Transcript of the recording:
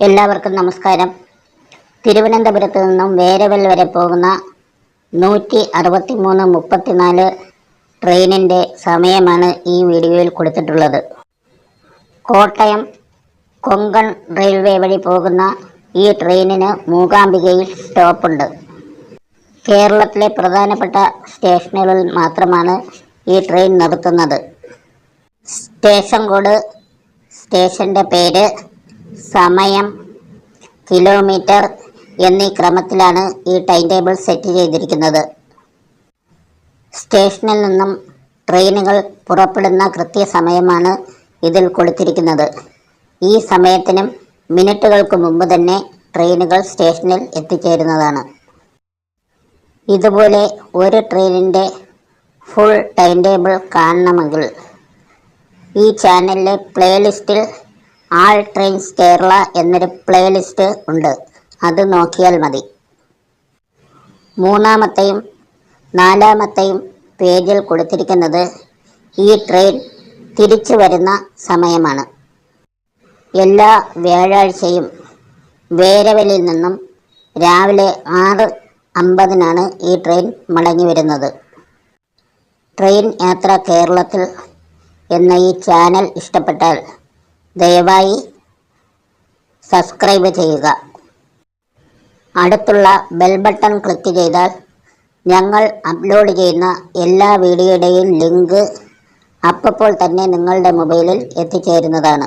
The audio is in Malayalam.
എല്ലാവർക്കും നമസ്കാരം. തിരുവനന്തപുരത്ത് നിന്നും വേരവൽ വരെ പോകുന്ന നൂറ്റി അറുപത്തി മൂന്ന് മുപ്പത്തിനാല് ട്രെയിനിന്റെ സമയമാണ് ഈ വീഡിയോയിൽ കൊടുത്തിട്ടുള്ളത്. കോട്ടയം കൊങ്കൺ റെയിൽവേ വഴി പോകുന്ന ഈ ട്രെയിനിന് മൂകാംബികയിൽ സ്റ്റോപ്പുണ്ട്. കേരളത്തിലെ പ്രധാനപ്പെട്ട സ്റ്റേഷനുകളിൽ മാത്രമാണ് ഈ ട്രെയിൻ നിർത്തുന്നത്. സ്റ്റേഷൻ കോഡ് സ്റ്റേഷന്റെ പേര് സമയം കിലോമീറ്റർ എന്നീ ക്രമത്തിലാണ് ഈ ടൈം ടേബിൾ സെറ്റ് ചെയ്തിരിക്കുന്നത്. സ്റ്റേഷനിൽ നിന്നും ട്രെയിനുകൾ പുറപ്പെടുന്ന കൃത്യസമയമാണ് ഇതിൽ കൊടുത്തിരിക്കുന്നത്. ഈ സമയത്തിനും മിനിറ്റുകൾക്ക് മുമ്പ് തന്നെ ട്രെയിനുകൾ സ്റ്റേഷനിൽ എത്തിച്ചേരുന്നതാണ്. ഇതുപോലെ ഒരു ട്രെയിനിന്റെ ഫുൾ ടൈം ടേബിൾ കാണണമെങ്കിൽ ഈ ചാനലിലെ പ്ലേലിസ്റ്റിൽ ആൾ ട്രെയിൻസ് കേരള എന്നൊരു പ്ലേലിസ്റ്റ് ഉണ്ട്. അത് നോക്കിയാൽ മതി. മൂന്നാമത്തെയും നാലാമത്തെയും പേജിൽ കൊടുത്തിരിക്കുന്നത് ഈ ട്രെയിൻ തിരിച്ചു വരുന്ന സമയമാണ്. എല്ലാ വ്യാഴാഴ്ചയും വേരവലിൽ നിന്നും രാവിലെ ആറ് അമ്പതിനാണ് ഈ ട്രെയിൻ മടങ്ങി വരുന്നത്. ട്രെയിൻ യാത്ര കേരളത്തിൽ എന്ന ഈ ചാനൽ ഇഷ്ടപ്പെട്ടാൽ ദയവായി സബ്സ്ക്രൈബ് ചെയ്യുക. അടുത്തുള്ള ബെൽ ബട്ടൺ ക്ലിക്ക് ചെയ്താൽ ഞങ്ങൾ അപ്ലോഡ് ചെയ്യുന്ന എല്ലാ വീഡിയോയുടെയും ലിങ്ക് അപ്പോൾ തന്നെ നിങ്ങളുടെ മൊബൈലിൽ എത്തിച്ചേരുന്നതാണ്.